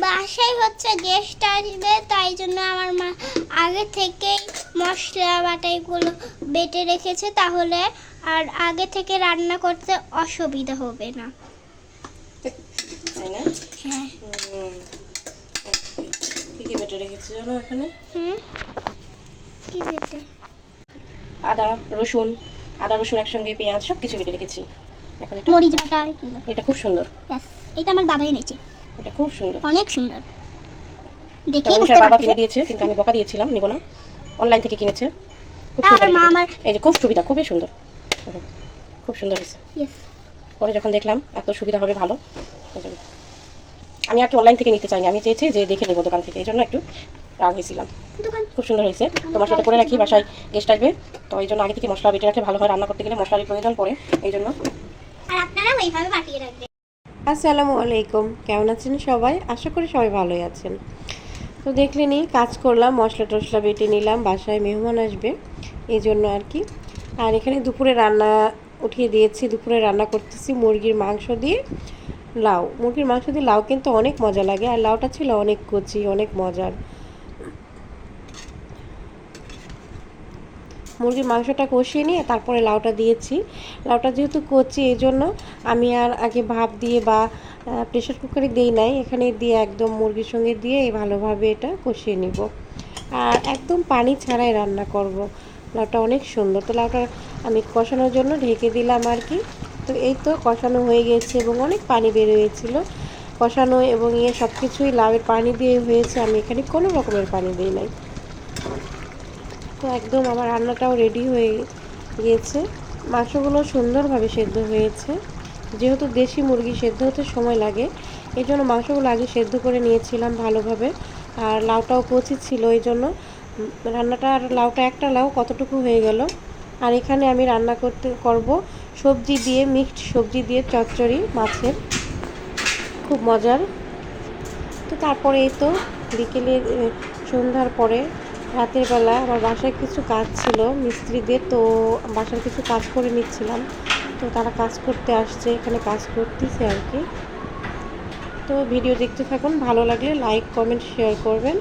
বাসায় হচ্ছে গেস্ট আসবে তাই জন্য আমার মা আগে থেকেই মশলা বাটাইগুলো বেটে রেখেছে তাহলে আর আগে থেকে রান্না করতে অসুবিধা হবে না। তাই না? হ্যাঁ। কি কি বেটে রেখেছি জানো এখানে? হুম? কি বেটে? আদা রসুন আদা রসুন একসঙ্গে পেঁয়াজ সব কিছু বেটে রেখেছি। এখন এটা মরিচ বাটা এটা খুব সুন্দর। এটা আমার বাবা এনেছে। এটা খুব সুন্দর। অনেক সুন্দর। দেখে বুঝতে বাবা কিনে দিয়েছে কিন্তু আমি বকা দিয়েছিলাম নিব না। অনলাইন থেকে কিনেছে। খুব সুন্দর আমার মা আমার- এই যে খুব সুবিধা খুবই সুন্দর। খুব সুন্দর হয়েছে। পরে যখন দেখলাম এত সুবিধা হবে ভালো। আমি আর কি অনলাইন থেকে নিতে চাইনি আমি চেয়েছি যে দেখে নেব দোকান থেকে এই জন্য একটু রাগ হয়েছিলাম। খুব সুন্দর হয়েছে। তোমার সাথে করে রাখি বাসায় গেস্ট আসবে। তো এই জন্য আগে থেকে মশলা বেটে রাখলে ভালো হয় রান্না করতে গেলে মশলার প্রয়োজন পড়ে এই জন্য। আর আপনারাও এইভাবে বাটিয়ে রাখবেন। আসসালামু আলাইকুম। কেমন আছেন সবাই? আশা করি সবাই ভালোই আছেন। তো দেখলেনি কাজ করলাম, মশলা টশলা বেটে নিলাম, বাসায় মেহমান আসবে এই জন্য আর কি। আর এখানে দুপুরে রান্না উঠিয়ে দিয়েছি, দুপুরে রান্না করতেছি মুরগির মাংস দিয়ে লাউ। মুরগির মাংস দিয়ে লাউ কিন্তু অনেক মজা লাগে, আর লাউটা ছিল অনেক কচি, অনেক মজার। মুরগির মাংসটা কষিয়ে নিয়ে তারপরে লাউটা দিয়েছি। লাউটা যেহেতু কচি, এই জন্য আমি আর আগে ভাপ দিয়ে বা প্রেশার কুকারে দিই নাই। এখানে দিয়ে একদম মুরগির সঙ্গে দিয়ে ভালোভাবে এটা কষিয়ে নিব। আর একদম পানি ছাড়াই রান্না করব। লাউটা অনেক সুন্দর। তো লাউটা আমি কষানোর জন্য ঢেকে দিলাম আর কি। তো এই তো কষানো হয়ে গেছে এবং অনেক পানি বের হয়েছিল। কষানো এবং ইয়ে সব কিছুই লাউয়ের পানি দিয়ে হয়েছে। আমি এখানে কোনো রকমের পানি দিই নাই। তো একদম আমার রান্নাটাও রেডি হয়ে গিয়েছে। মাংসগুলো সুন্দরভাবে সেদ্ধ হয়েছে। যেহেতু দেশি মুরগি সেদ্ধ হতে সময় লাগে, এই জন্য মাংসগুলো আগে সেদ্ধ করে নিয়েছিলাম ভালোভাবে। আর লাউটাও কচি ছিল এই জন্য রান্নাটা আর লাউটা একটা লাউ কতটুকু হয়ে গেল। আর এখানে আমি রান্না করতে করব সবজি দিয়ে, মিক্সড সবজি দিয়ে চচ্চড়ি মাছের। খুব মজার। তো তারপরে এই তো বিকেলে সন্ধ্যার পরে রাতের বেলা আমার বাসায় কিছু কাজ ছিল, মিস্ত্রিদের, তো বাসার কিছু কাজ করে নিচ্ছিলাম। তো তারা কাজ করতে আসছে, এখানে কাজ করতেছে আর কি। তো ভিডিও দেখতে থাকুন, ভালো লাগলে লাইক কমেন্ট শেয়ার করবেন।